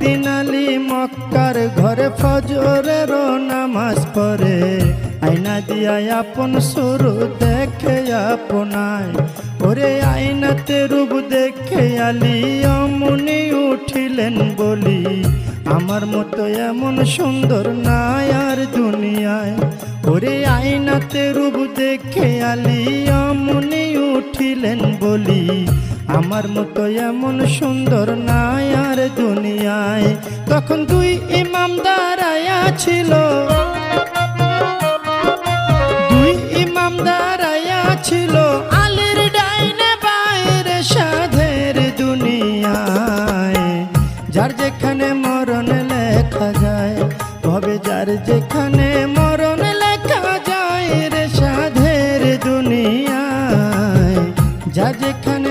একদিন আলী মক্কার ঘরে ফজরের নামাজ পড়ে। আয়না দিয়া আপন শুরু দেখে আপনায়। ওরে আয়নাতে রূপ দেখে আলী, অমনি উঠিলেন বলি, আমার মতো এমন সুন্দর নাই আর দুনিয়ায়। ওরে আয়নাতে রূপ দেখে আলী উঠিলেন বলি, আমার মতো এমন সুন্দর নাই আর দুনিয়ায়। তখন দুই ইমাম দাঁড়ায়া ছিল। দুই ইমাম দাঁড়ায়া ছিল। আলীর ডাইনে বাইরে সাধের দুনিয়ায়। যার যেখানে মরণ লেখা যায় তবে যার যেখানে যেখানে